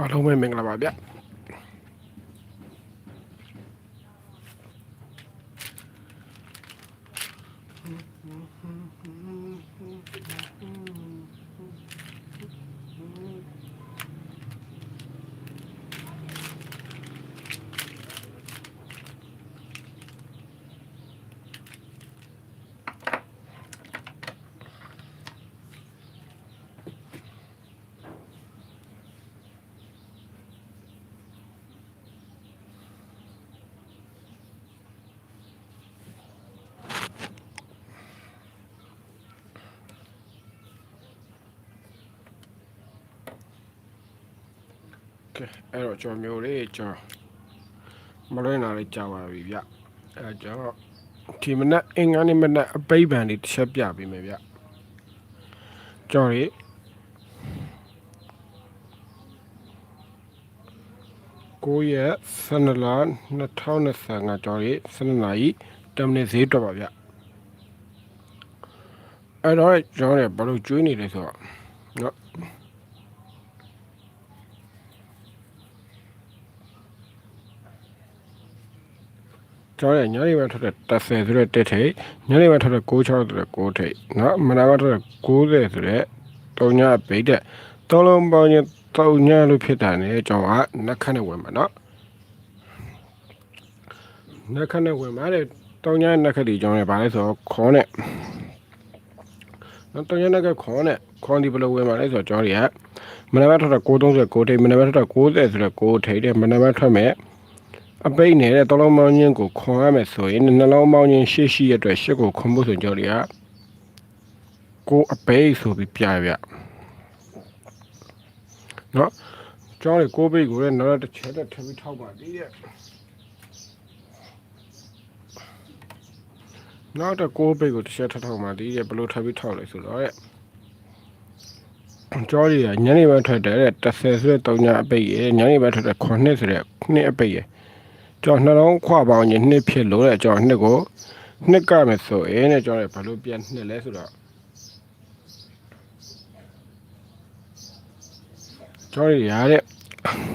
အားလုံးပဲမင်္ဂလာပါဗျ ကဲအဲ့တော့ကျွန်တော်မျိုးလေးကျွန်တော်မလွဲနာလေးကြာပါပြီဗျအဲ့တော့ကျွန်တော်ဒီမနက်အင်္ဂါနေ့မနက်အပိပံလေးတစ်ချက်ပြပေးမယ်ဗျကျွန်တော်ရေကိုရက်12လ2025ကျွန်တော်ရေ12နာရီတမနစ်ဈေးတော့ပါဗျအဲ့တော့ကျွန်တော်ရေဘာလို့ကျွေးနေလဲဆိုတော့နော် ကျောင်းရညနေပိုင်းထွက်တဲ့30ဆိုတဲ့တက်ထိတ်ညနေပိုင်းထွက်တဲ့6 6ဆိုတဲ့6ထိတ်နော်မနာကထွက်တဲ့90ဆိုတဲ့တုံညဘိတ်တဲ့သုံးလုံးပေါင်းရင်တုံညလို့ဖြစ်တာနဲ့ကျောင်းကနှက်ခတ်နဲ့ဝင်ပါနော်နှက်ခတ်နဲ့ဝင်ပါတဲ့တုံညနှက်ခတ်ဒီကျောင်းရပါလဲဆိုတော့ခေါင်းနဲ့နော်တုံညနှက်ခတ်ခေါင်းနဲ့ခေါင်းဒီဘလိုဝင်ပါလဲဆိုတော့ကျောင်းရမနာကထွက်တဲ့6 30 6ထိတ်မနာကထွက်တဲ့90ဆိုတဲ့6ထိတ်တဲ့မနာကထွက်မဲ့ အပိတ်နေတဲ့တောလုံးမောင်းချင်းကိုခွန်ရမယ်ဆိုရင်နှလုံးမောင်းချင်းရှေ့ရှိရအတွက်ရှစ်ကိုခွန်ဖို့ဆိုကြတွေကကိုအပိတ်ဆိုပြီးပြရဗျနော်ကျောင်းလေးကိုပိတ်ကိုလည်းနောက်တစ်ချက်တက်ထပ်ပြီးထောက်ပါသေးရဲ့နောက်တော့ကိုပိတ်ကိုတစ်ချက်ထပ်ထောက်ပါသေးရဲ့ဘလို့ထပ်ပြီးထောက်လိုက်ဆိုတော့ရဲ့ကျောင်းလေးကညနေပိုင်းထွက်တယ်တဲ့30ဆိုတဲ့3ညအပိတ်ရဲ့ညနေပိုင်းထွက်တဲ့9နှစ်ဆိုတဲ့2အပိတ်ရဲ့ ကျွန်တော်နှလုံးခွပေါင်းရင်နှစ်ဖြစ်လို့တဲ့ကျွန်တော်နှစ်ကိုနှစ်ကမယ်ဆိုရင်တဲ့ကျွန်တော်ဘယ်လိုပြန်နှစ်လဲဆိုတော့ကျွန်တော်ရတဲ့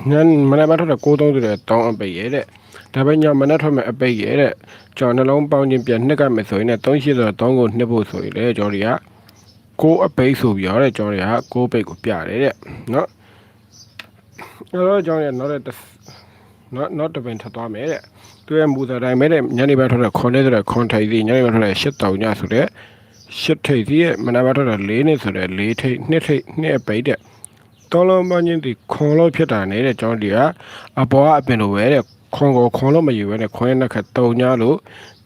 ညမနေ့မထွက်တဲ့630တဲ့တောင်းအပိတ်ရဲ့တဲ့ဒါပဲညမနေ့ထွက်မဲ့အပိတ်ရဲ့တဲ့ကျွန်တော်နှလုံးပေါင်းခြင်းပြန်နှစ်ကမယ်ဆိုရင်လည်း380ဆိုတော့3ကိုနှစ်ဖို့ဆိုရင်လေကျွန်တော်တွေကကိုအပိတ်ဆိုပြီးတော့တဲ့ကျွန်တော်တွေကကိုပိတ်ကိုပြတယ်တဲ့နော်အဲ့တော့ကျွန်တော်ရနောက်တဲ့ နော် not တပင်ထပ်သွားမယ်တဲ့သူရဲ့မူသားတိုင်းပဲတဲ့ညနေပိုင်းထွက်တဲ့ခွန်လေးဆိုတဲ့ခွန်ထိပ်စီညနေပိုင်းထွက်တဲ့ရှစ်တောင်ညဆိုတဲ့ရှစ်ထိပ်စီရဲ့မနက်ပိုင်းထွက်တဲ့လေးနှစ်ဆိုတဲ့လေးထိပ်နှစ်ထိပ်နှစ်အပိတ်တဲ့တော်လုံးမင်းဒီခွန်လို့ဖြစ်တာနေတဲ့ကျွန်တော်ဒီကအပေါ်ကအပင်လိုပဲတဲ့ခွန်ကိုခွန်လို့မယူဘဲနဲ့ခွန်ရဲ့နှစ်ခတ်တုံညလို့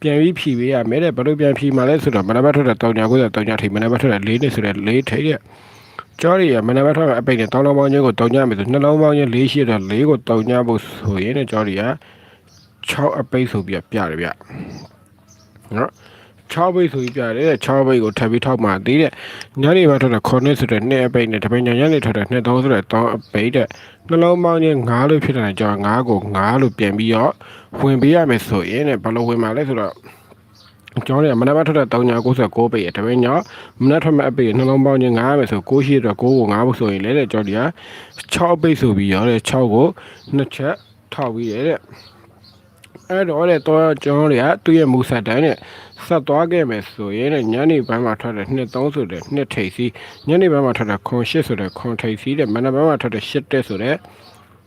ပြန်ပြီးဖြီပေးရမယ်တဲ့ဘယ်လိုပြန်ဖြီမှလဲဆိုတော့မနက်ပိုင်းထွက်တဲ့တောင်ညကိုဆိုတောင်ညထိပ်မနက်ပိုင်းထွက်တဲ့လေးနှစ်ဆိုတဲ့လေးထိပ်တဲ့ ကျော်ရီကမနက်ပိုင်းထွက်တဲ့အပိတ်နဲ့တောင်းလုံးပေါင်းချင်းကိုတုံညမယ်ဆိုနှလုံးပေါင်းချင်း၄ရှိတော့၄ကိုတုံညဖို့ဆိုရင်တဲ့ကျော်ရီက6အပိတ်ဆိုပြီးပြတယ်ဗျနော်6ဘိတ်ဆိုပြီးပြတယ်6ဘိတ်ကိုထပ်ပြီးထောက်မှသေးတဲ့ညနေပိုင်းထွက်တဲ့9နှစ်ဆိုတဲ့နှစ်အပိတ်နဲ့တပင်ညညနေထွက်တဲ့နှစ်3ဆိုတဲ့3အပိတ်တဲ့နှလုံးပေါင်းချင်း9လို့ဖြစ်တဲ့ကြောင့်9ကို9လို့ပြန်ပြီးတော့ဝင်ပေးရမယ်ဆိုရင်တဲ့ဘယ်လိုဝင်မှာလဲဆိုတော့ ကျောင်းရမနက်ပိုင်းထွက်တဲ့396ပိတ်ရတပင်းညမနက်ထွက်မဲ့အပိတ်နှလုံးပေါင်းချင်း9ရမယ်ဆို6ရှိတော့9ကို9ဖို့ဆိုရင်လေတဲ့ကျောင်းဒီက6ပိတ်ဆိုပြီးရောတဲ့6ကိုနှစ်ချက်ထောက်ပြီးရတဲ့အဲ့တော့တဲ့တော့ကျောင်းတွေကသူ့ရဲ့မူဆက်တန်းနဲ့ဆက်သွားခဲ့မယ်ဆိုရင်တဲ့ညနေပိုင်းမှာထွက်တဲ့နှစ်3ဆိုတဲ့နှစ်ထိပ်စီညနေပိုင်းမှာထွက်တဲ့ခွန်8ဆိုတဲ့ခွန်ထိပ်စီတဲ့မနက်ပိုင်းမှာထွက်တဲ့8တက်ဆိုတဲ့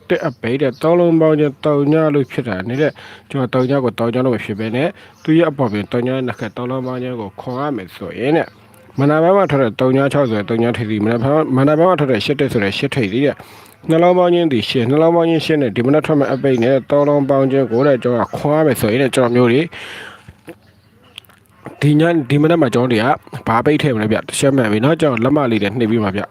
တဲ့အပိတ်တဲ့တောင်းလုံးပေါင်းချင်းတောင်းညလို့ဖြစ်တာနေတဲ့ကျွန်တော်တောင်းညကိုတောင်းညလို့ဖြစ်ပဲနဲ့သူရဲ့အပေါ်ပြင်တောင်းညနှစ်ခက်တောင်းလုံးပေါင်းချင်းကိုခွန်ရမယ်ဆိုရင်တဲ့မနက်ပိုင်းမှာထွက်တဲ့တောင်းည6ဆိုတဲ့တောင်းညထိပ်စီမနက်ပိုင်းမနက်ပိုင်းမှာထွက်တဲ့8တက်ဆိုတဲ့8ထိပ်စီတဲ့နှလုံးပေါင်းချင်းဒီရှင်းနှလုံးပေါင်းချင်းရှင်းနဲ့ဒီမနက်ထွက်မဲ့အပိတ်နဲ့တောင်းလုံးပေါင်းချင်းကိုတဲ့ကျွန်တော်ခွန်ရမယ်ဆိုရင်တဲ့ကျွန်တော်မျိုးတွေဒီညဒီမနက်မှာကျွန်တော်တွေကဘာပိတ်ထည့်မလဲဗျတစ်ချက်မှန်ပြီเนาะကျွန်တော်လက်မလေးနဲ့နှိပ်ပြီးမှာဗျ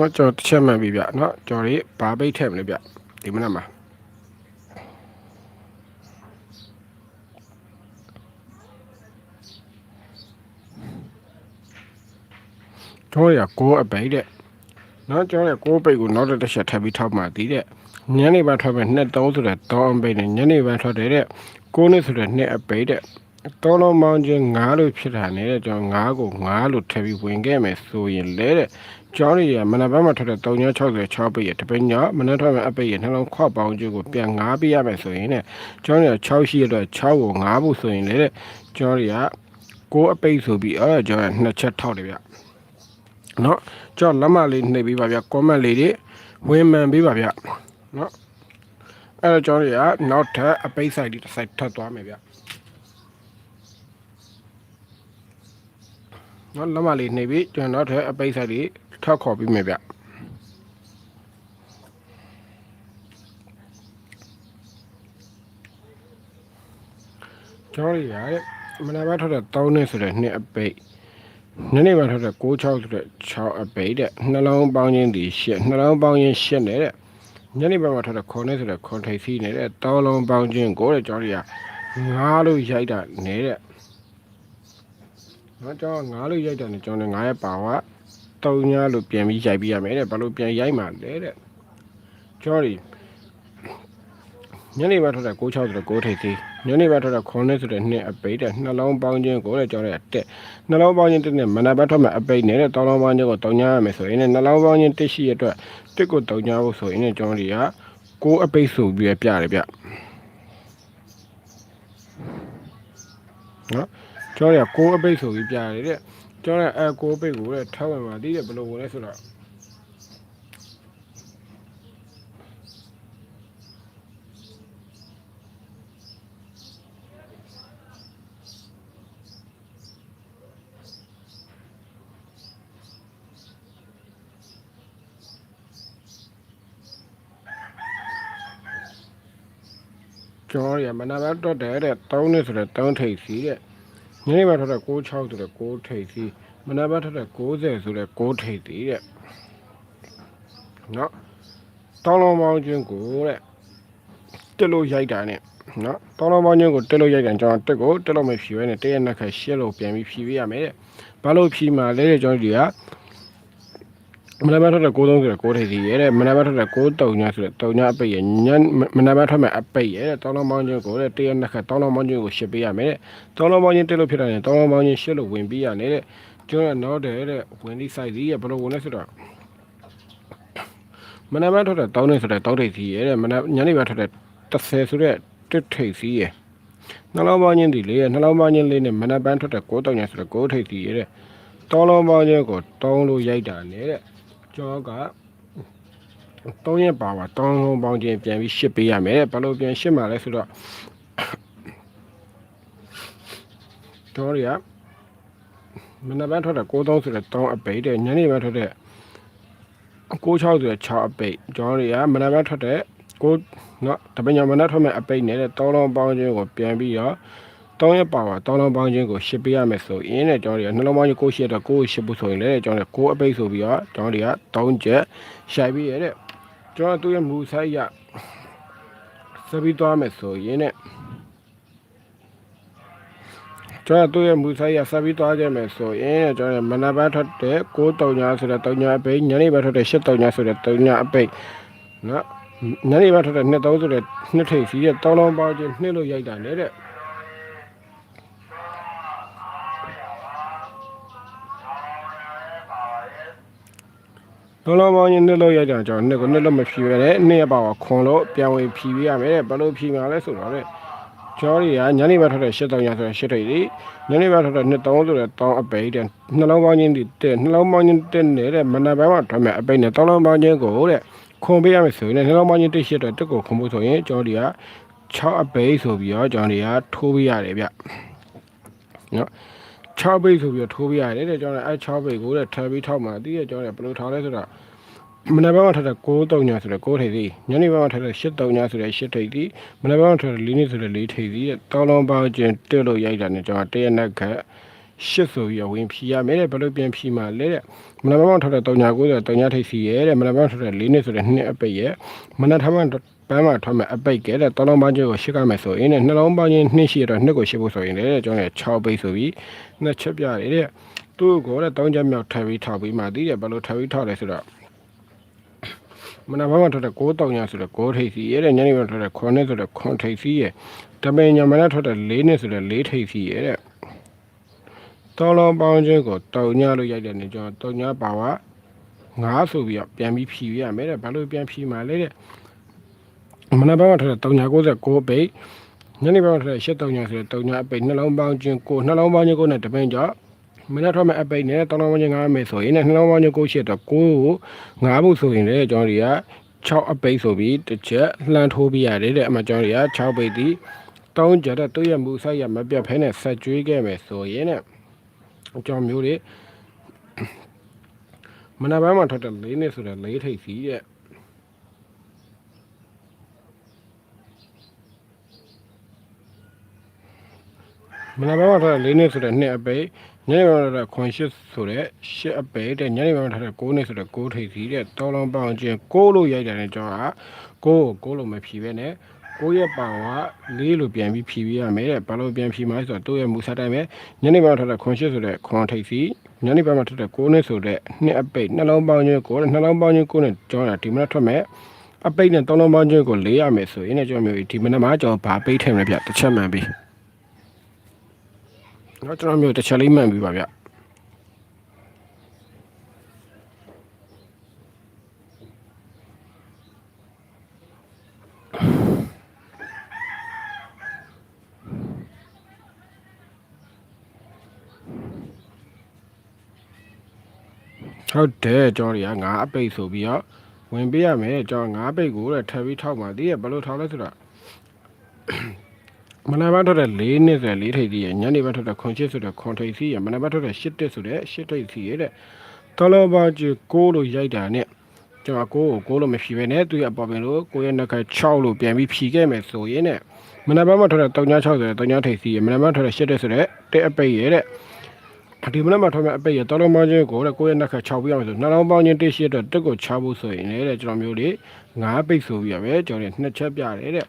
နော်ကျွန်တော်တစ်ချက်မှန်ပြီဗျနော်ကျွန်တော်လေးဘာပိတ်ထည့်မလဲဗျဒီမနက်မှာကျွန်တော်ရကိုအပိတ်တဲ့နော်ကျွန်တော်ရကိုပိတ်ကိုနောက်တစ်ချက်ထပ်ပြီးထောက်မှသေးတဲ့ညနေပိုင်းထွက်မယ်နှစ်သုံးဆိုတဲ့တောင်းပိတ်နဲ့ညနေပိုင်းထွက်တယ်တဲ့ကိုနှစ်ဆိုတဲ့နှစ်အပိတ်တဲ့တော်တော်မောင်းချင်းငါးလို့ဖြစ်တာနဲ့ကျွန်တော်ငါးကိုငါးလို့ထည့်ပြီးဝင်ခဲ့မယ်ဆိုရင်လဲတဲ့ ကျောင်းရီရမနက်ဘက်မှာထွက်တဲ့366ပိတ်ရတပိတ်ညမနက်ထွက်မဲ့အပိတ်ရနှလုံးခွပေါင်းကျိုးကိုပြန်9ပိတ်ရမယ်ဆိုရင်တဲ့ကျောင်းရီ6ရှိရတော့6ကို9ဖို့ဆိုရင်လေတဲ့ကျောင်းရီက6အပိတ်ဆိုပြီးအဲ့တော့ကျောင်းရီနှစ်ချက်ထောက်တယ်ဗျနော်ကျောင်းလက်မလေးနှိပ်ပေးပါဗျ comment လေးတွေဝင်မှန်ပေးပါဗျနော်အဲ့တော့ကျောင်းရီကနောက်ထပ်အပိတ်ဆိုင်ဒီတစ်ဆိုင်ထပ်သွားမယ်ဗျနော်လက်မလေးနှိပ်ပြီးကျွန်တော်နောက်ထပ်အပိတ်ဆိုင်ဒီ ထောက်ခေါ်ပြီးမယ်ဗျကျော်ရီရတဲ့မနက်ပိုင်းထွက်တဲ့3နှစ်ဆိုတဲ့နှစ်အပိတ်ညနေပိုင်းထွက်တဲ့6 6ဆိုတဲ့6အပိတ်တဲ့နှလုံးပေါင်းခြင်းဒီရှစ်နှလုံးပေါင်းခြင်းရှစ်နေတဲ့ညနေပိုင်းမှာထွက်တဲ့9နှစ်ဆိုတဲ့ခွန်ထိပ်စီးနေတဲ့တောင်းလုံးပေါင်းခြင်းကိုတဲ့ကျော်ရီရငားလို့ရိုက်တာနေတဲ့နော်ကျောင်းငားလို့ရိုက်တာနဲ့ကျောင်းနဲ့ငားရဲ့ပါဝါ တုံညာလို့ပြန်ပြီးရိုက်ပြရမယ်တဲ့ဘာလို့ပြန်ရိုက်မှလဲတဲ့ကျော်ရီညနေပိုင်းထွက်တဲ့6 6ဆိုတဲ့6ထိပ်စီးညနေပိုင်းထွက်တဲ့9နှစ်ဆိုတဲ့နှစ်အပိတ်တဲ့နှလုံးပေါင်းခြင်းကိုတဲ့ကျော်ရဲ့တက်နှလုံးပေါင်းခြင်းတက်နဲ့မနက်ပိုင်းထွက်မဲ့အပိတ်နေတဲ့တောင်းလုံးပေါင်းခြင်းကိုတုံညာရမယ်ဆိုရင်လည်းနှလုံးပေါင်းခြင်းတက်ရှိရအတွက်တက်ကိုတုံညာဖို့ဆိုရင်လည်းကျောင်းတွေကကိုအပိတ်ဆိုပြီးပြရတယ်ဗျနော်ကျောင်းတွေကကိုအပိတ်ဆိုပြီးပြရတယ်တဲ့ ကျောင်းရဲ့အဲကိုအပိတ်ကိုတဲ့ထောက်ဝင်ပါသေးတယ်ဘယ်လိုဝင်လဲဆိုတော့ကျောင်းတွေကမနက်ပိုင်းတော့တယ်တဲ့3နှစ်ဆိုတဲ့3ထိပ်စီတဲ့ ညနေပိုင်းထွက်တဲ့6 6ဆိုတဲ့6ထိပ်စီမနက်ပိုင်းထွက်တဲ့90ဆိုတဲ့6ထိပ်စီတဲ့နော်တောင်းလုံးပေါင်းခြင်းကိုတဲ့တက်လို့ရိုက်တာနဲ့နော်တောင်းလုံးပေါင်းခြင်းကိုတက်လို့ရိုက်တယ်ကျွန်တော်တက်ကိုတက်လို့မဖြီးဘဲနဲ့တရက်နှစ်ခါရှက်လို့ပြန်ပြီးဖြီးပေးရမယ်တဲ့ဘာလို့ဖြီးမှာလဲတဲ့ကျွန်တော်ဒီက မနက်ပိုင်းထွက်တဲ့630ဆိုတဲ့6ထိပ်စီရဲတဲ့မနက်ပိုင်းထွက်တဲ့6တုံညာဆိုတဲ့တုံညာအပိတ်ရညမနက်ပိုင်းထွက်မဲ့အပိတ်ရဲတဲ့တောင်းလုံးပေါင်းခြင်းကိုတဲ့တရက်နှစ်ခါတောင်းလုံးပေါင်းခြင်းကိုရှက်ပေးရမယ်တဲ့တောင်းလုံးပေါင်းခြင်းတက်လို့ဖြစ်တာနဲ့တောင်းလုံးပေါင်းခြင်းရှက်လို့ဝင်ပေးရတယ်တဲ့ကျွန်တော်တော့တယ်တဲ့ဝင်ဒီ site ကြီးရဘယ်လိုဝင်လဲဆိုတော့မနက်ပိုင်းထွက်တဲ့တောင်းနေဆိုတဲ့တောင်းထိပ်စီရဲတဲ့မနက်ညနေပိုင်းထွက်တဲ့30ဆိုတဲ့တစ်ထိပ်စီရဲနှလုံးပေါင်းခြင်းဒီလေးရနှလုံးပေါင်းခြင်းလေးနဲ့မနက်ပိုင်းထွက်တဲ့6တုံညာဆိုတဲ့6ထိပ်စီရဲတဲ့တောင်းလုံးပေါင်းခြင်းကိုတောင်းလို့ရိုက်တာနဲ့တဲ့ ကျောက3ရက်ပါပါ3လုံးပေါင်းခြင်းပြန်ပြီးရှစ်ပေးရမယ်ဘာလို့ပြန်ရှစ်မှာလဲဆိုတော့တော်ရီကမနက်ပိုင်းထွက်တဲ့63ဆိုတဲ့3အပိတ်တဲ့ညနေပိုင်းထွက်တဲ့96ဆိုတဲ့6အပိတ်ကျောရီကမနက်ပိုင်းထွက်တဲ့ကိုနော်တပညာမနက်ထွက်မဲ့အပိတ်နဲ့3လုံးပေါင်းခြင်းကိုပြန်ပြီးတော့ တောင်းရပါပါတောင်းလုံးပေါင်းခြင်းကိုရှစ်ပေးရမယ်ဆိုရင်တဲ့ကျွန်တော်တွေကနှလုံးပေါင်းခြင်းကိုရှစ်တော့ကိုရှစ်ဖို့ဆိုရင်လည်းကျွန်တော်တွေက6အပိတ်ဆိုပြီးတော့ကျွန်တော်တွေက3ချက်ရှိုက်ပြီးရတဲ့ကျွန်တော်သူ့ရဲ့မူဆိုင်ရစပြီးသွားမယ်ဆိုရင်တဲ့ကျွန်တော်တို့ရဲ့မူဆိုင်ရဆက်ပြီးသွားကြမယ်ဆိုရင်ကျွန်တော်မနက်ပိုင်းထွက်တဲ့6တုံညာဆိုတဲ့တုံညာအပိတ်ညနေပိုင်းထွက်တဲ့8တုံညာဆိုတဲ့တုံညာအပိတ်နော်ညနေပိုင်းထွက်တဲ့2 3ဆိုတဲ့နှစ်ထိပ်စီရဲ့တောင်းလုံးပေါင်းချင်းနှစ်လို့ရိုက်တာလေတဲ့ တောင်းလုံးပေါင်းချင်းနှစ်လို့ရိုက်တာကြောင့်နှစ်ကိုနှစ်လို့မဖြီးပဲနဲ့နှစ်ရပါတော့ခွန်လို့ပြန်ဝင်ဖြီးပေးရမယ်တဲ့ဘယ်လိုဖြီးမှာလဲဆိုတော့တဲ့ကျော်ရီကညနေပိုင်းထွက်တဲ့၈တောင်ရဆိုတဲ့၈ထိပ်လေးညနေပိုင်းထွက်တဲ့နှစ်တောင်းဆိုတဲ့တောင်းအပိတ်တဲ့နှလုံးပေါင်းချင်းတဲ့နှလုံးပေါင်းချင်းတဲ့နေတဲ့မနက်ပိုင်းမှာထွက်မဲ့အပိတ်နဲ့တောင်းလုံးပေါင်းချင်းကိုတဲ့ခွန်ပေးရမယ်ဆိုရင်နှလုံးပေါင်းချင်းတစ်ရှစ်တော့တက်ကိုခွန်ဖို့ဆိုရင်ကျော်ရီက6အပိတ်ဆိုပြီးတော့ကျော်ရီကထိုးပေးရတယ်ဗျနော် 6ပိတ်ဆိုပြီးတော့ထိုးပေးရတယ်တဲ့ကျော်ရီအဲ6ပိတ်ကိုတဲ့ထပ်ပြီးထောက်မှာတီးရကျော်ရီဘယ်လိုထောက်လဲဆိုတော့မနက်ပိုင်းမှာထတဲ့6တုံညာဆိုတဲ့6ထိပ်စီညနေပိုင်းမှာထတဲ့8တုံညာဆိုတဲ့8ထိပ်စီမနက်ပိုင်းမှာထတဲ့4နှစ်ဆိုတဲ့4ထိပ်စီတဲ့တောင်းလုံးပေါင်းချင်းတက်လို့ရိုက်တာနဲ့ကျွန်တော်တရက်နက်ခက်ရှစ်ဆိုပြီးဝင်ဖြီရမယ်တဲ့ဘယ်လိုပြန်ဖြီမှာလဲတဲ့မနက်ပိုင်းမှာထတဲ့တုံညာ9ဆိုတဲ့တုံညာထိပ်စီရဲ့တဲ့မနက်ပိုင်းမှာထတဲ့4နှစ်ဆိုတဲ့2အပိတ်ရဲ့မနက်ထမ်းမှာ ပန်းမှာထွက်မဲ့အပိတ်ကဲတဲ့တောင်းလုံးပေါင်းချင်းကိုရှစ်ကမယ်ဆိုရင်တဲ့နှလုံးပေါင်းချင်း2ရှိတော့2ကိုရှစ်ဖို့ဆိုရင်လည်းကျွန်တော်6ပိတ်ဆိုပြီးနှစ်ချက်ပြရတယ်တဲ့သူ့ကိုတဲ့3ချက်မြောက်ထပ်ပြီးထောက်ပြီးမှသိတယ်ဘယ်လိုထပ်ပြီးထောက်လဲဆိုတော့မမနက်ပိုင်းမှာထွက်တဲ့6တောင်ညာဆိုတဲ့6ထိပ်စီရဲ့တဲ့ညနေပိုင်းထွက်တဲ့9နဲ့ဆိုတဲ့9ထိပ်စီရဲ့တပင်ညာမနက်ထွက်တဲ့4နဲ့ဆိုတဲ့4ထိပ်စီရဲ့တဲ့တော်လုံးပေါင်းခြင်းကိုတောင်ညာလို့ရိုက်တဲ့နေကျွန်တော်တောင်ညာပါဝါ9ဆိုပြီးတော့ပြန်ပြီးဖြီရမယ်တဲ့ဘာလို့ပြန်ဖြီမှာလဲတဲ့ မနက်ပိုင်းမှာထွက်တဲ့တောင်ညာ96ပိတ်ညနေပိုင်းမှာထွက်တဲ့8တောင်ညာဆိုတဲ့တောင်ညာအပိတ်နှလုံးပေါင်းခြင်းကိုနှလုံးပေါင်းခြင်းကိုနဲ့တပင်ကြောင့်မင်းထွက်မဲ့အပိတ်နဲ့တောင်းလုံးပေါင်းခြင်း9မယ်ဆိုရင်နှလုံးပေါင်းခြင်းကိုရှိတော့9ကို9ဖို့ဆိုရင်လည်းကျွန်တော်တွေက6အပိတ်ဆိုပြီးတစ်ချက်လှမ်းထိုးပြရတယ်တဲ့အမှကျွန်တော်တွေက6ပိတ်ဒီတောင်းကြတဲ့တို့ရမှုဆိုင်ရမပြတ်ဖဲနဲ့ဆက်ကျွေးခဲ့မယ်ဆိုရင်တဲ့ကျွန်တော်မျိုးတွေမနက်ပိုင်းမှာထွက်တဲ့၄နှစ်ဆိုတဲ့၄ထိပ်စီတဲ့ မနက်ပိုင်းမှာထွက်တဲ့၄နှစ်ဆိုတဲ့နှစ်အပိတ်ညနေပိုင်းမှာထွက်တဲ့ခွန်ရှစ်ဆိုတဲ့ရှစ်အပိတ်တဲ့ညနေပိုင်းမှာထွက်တဲ့9နှစ်ဆိုတဲ့9ထိပ်စီတဲ့တောလုံးပေါင်းချင်း6လို့ရိုက်တယ်နဲ့ကျွန်တော်က6ကို6လို့မဖြီးပဲနဲ့ကိုရဲ့ပောင်ကလေးလို့ပြန်ပြီးဖြီးပြရမယ်တဲ့ဘာလို့ပြန်ဖြီးမှာလဲဆိုတော့တို့ရဲ့မူစတိုင်းပဲညနေပိုင်းမှာထွက်တဲ့ခွန်ရှစ်ဆိုတဲ့ခွန်ထိပ်စီညနေပိုင်းမှာထွက်တဲ့9နှစ်ဆိုတဲ့နှစ်အပိတ်နှလုံးပေါင်းချင်းကိုနှလုံးပေါင်းချင်းကိုနဲ့ကျွန်တော်ဒီမနက်ထွက်မဲ့အပိတ်နဲ့တောလုံးပေါင်းချင်းကိုလေးရမယ်ဆိုရင်လည်းကျွန်တော်မျိုးဒီမနက်မှာကျွန်တော်ဗာပိတ်ထည့်မယ်ဗျတစ်ချက်မှန်ပြီ တော့ကျွန်တော်မျိုးတစ်ချက်လေးမှန်ပြီပါဗျဟုတ်တယ်ကျွန်တော်တွေကငါအပိတ်ဆိုပြီးတော့ဝင်ပေးရမယ်ကျွန်တော်ငါအပိတ်ကိုတဲ့ထပ်ပြီးထောက်ပါသေးရဲ့ဘယ်လိုထောက်လဲဆိုတော့ မနက်ပိုင်းထွက်တဲ့၄နှစ်ဆိုတဲ့၄ထိပ်စီရညနေပိုင်းထွက်တဲ့ခွန်ချစ်ဆိုတဲ့ခွန်ထိပ်စီရမနက်ပိုင်းထွက်တဲ့၈တက်ဆိုတဲ့၈ထိပ်စီရတဲ့တော်လောပါကြီးကိုလို့ရိုက်တာနဲ့ကျွန်တော်ကိုကိုကိုလို့မဖြီးပဲနဲ့သူရအပေါ်ပင်လို့ကိုရဲ့နှက်ခါ6လို့ပြန်ပြီးဖြီးခဲ့မယ်ဆိုရင်နဲ့မနက်ပိုင်းမှာထွက်တဲ့3ည6ဆိုတဲ့3ညထိပ်စီရမနက်ပိုင်းထွက်တဲ့၈တက်ဆိုတဲ့တက်အပိတ်ရတဲ့ဒီမနက်မှာထွက်မဲ့အပိတ်ရတော်လုံးပေါင်းချင်းကိုတဲ့ကိုယ့်ရဲ့နှက်ခါ6ပြရမယ်ဆိုနှလုံးပေါင်းချင်းတစ်ရှိတော့တက်ကို6ဖို့ဆိုရင်လည်းတဲ့ကျွန်တော်မျိုးလေး9ပိတ်ဆိုပြီးရပဲကျွန်တော်နှစ်ချက်ပြတယ်တဲ့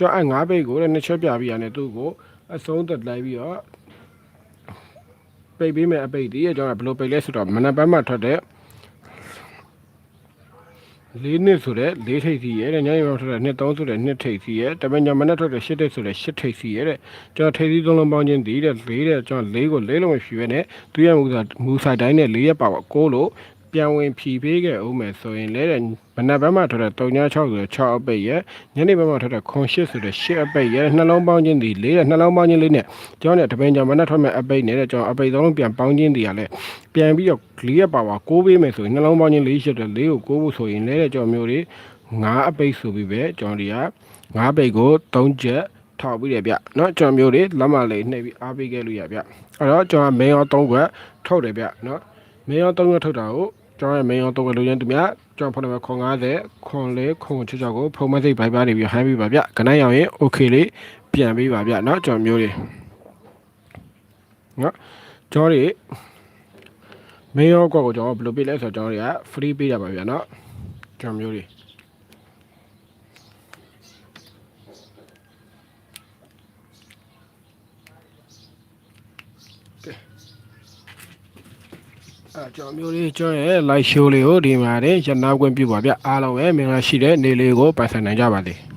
ကျွန်တော်အဲ9ပိတ်ကိုတဲ့နှစ်ချက်ပြပြီးရတယ်သူ့ကိုအဆုံးသက်လိုက်ပြီးတော့ပိတ်ပေးမယ်အပိတ်ဒီကျွန်တော်ဘယ်လိုပိတ်လဲဆိုတော့မနက်ပိုင်းမှာထွက်တဲ့လေးနှစ်ဆိုတဲ့လေးထိပ်စီရဲ့တဲ့ညနေပိုင်းထွက်တဲ့နှစ်သုံးဆိုတဲ့နှစ်ထိပ်စီရဲ့တပင်ညမနဲ့ထွက်တဲ့ရှစ်ထိပ်ဆိုတဲ့ရှစ်ထိပ်စီရဲ့တဲ့ကျွန်တော်ထိပ်စီသုံးလုံးပေါင်းချင်းဒီတဲ့လေးတဲ့ကျွန်တော်လေးကိုလေးလုံးဖြီးပဲနဲ့သူရဲ့မူစာမူဆိုင်တိုင်းနဲ့လေးရက်ပါတော့ကိုလို့ ပြန်ဝင်ဖြီးပေးခဲ့အောင်မယ်ဆိုရင်လည်းတဲ့မနက်ပိုင်းမှာထွက်တဲ့3ည6ဆိုတဲ့6အပိတ်ရဲ့ညနေပိုင်းမှာထွက်တဲ့ခွန်8ဆိုတဲ့8အပိတ်ရဲ့နှလုံးပေါင်းချင်းဒီလေးတဲ့နှလုံးပေါင်းချင်းလေးနဲ့ကျွန်တော်နဲ့တပင်ညမနဲ့ထွက်မဲ့အပိတ်နဲ့တဲ့ကျွန်တော်အပိတ်သုံးလုံးပြန်ပေါင်းချင်းဒီကလည်းပြန်ပြီးတော့လေးရက်ပါပါ6ပေးမယ်ဆိုရင်နှလုံးပေါင်းချင်းလေးရှိတဲ့လေးကို6ဖို့ဆိုရင်လည်းတဲ့ကျွန်တော်မျိုးတွေ9အပိတ်ဆိုပြီးပဲကျွန်တော်တွေက9ပိတ်ကို3ချက်ထောက်ပြီးတယ်ဗျเนาะကျွန်တော်မျိုးတွေလက်မလေးနှိပ်ပြီးအားပေးခဲ့လို့ရဗျအဲ့တော့ကျွန်တော်မင်းရော3ခွက်ထုတ်တယ်ဗျเนาะမင်းရော3ခွက်ထုတ်တာကို ကျွန်တော်ရဲ့ main ရော3ခွက်လိုရင်းသူများကျွန်တော်ဖုန်းနံပါတ်950ခွန်လေးခွန်ချချကိုဖုန်းမစိတ်ဘိုင်ဘာနေပြီးဟမ်းပြီးပါဗျခဏရောင်ရင် okay လေးပြန်ပေးပါဗျเนาะကျွန်တော်မျိုးတွေเนาะကျွန်တော်တွေ main ရောကွက်ကိုကျွန်တော်ဘယ်လိုပေးလဲဆိုတော့ကျွန်တော်တွေက free ပေးတာပါဗျเนาะကျွန်တော်မျိုးတွေ ကျွန်တော်မျိုးလေးကျွန်တော်ရဲ့ live show လေးကိုဒီမှာနေရနာခွင့်ပြုပါဗျအားလုံးပဲမင်္ဂလာရှိတဲ့နေ့လေးကိုပိုင်ဆိုင်နိုင်ကြပါစေ။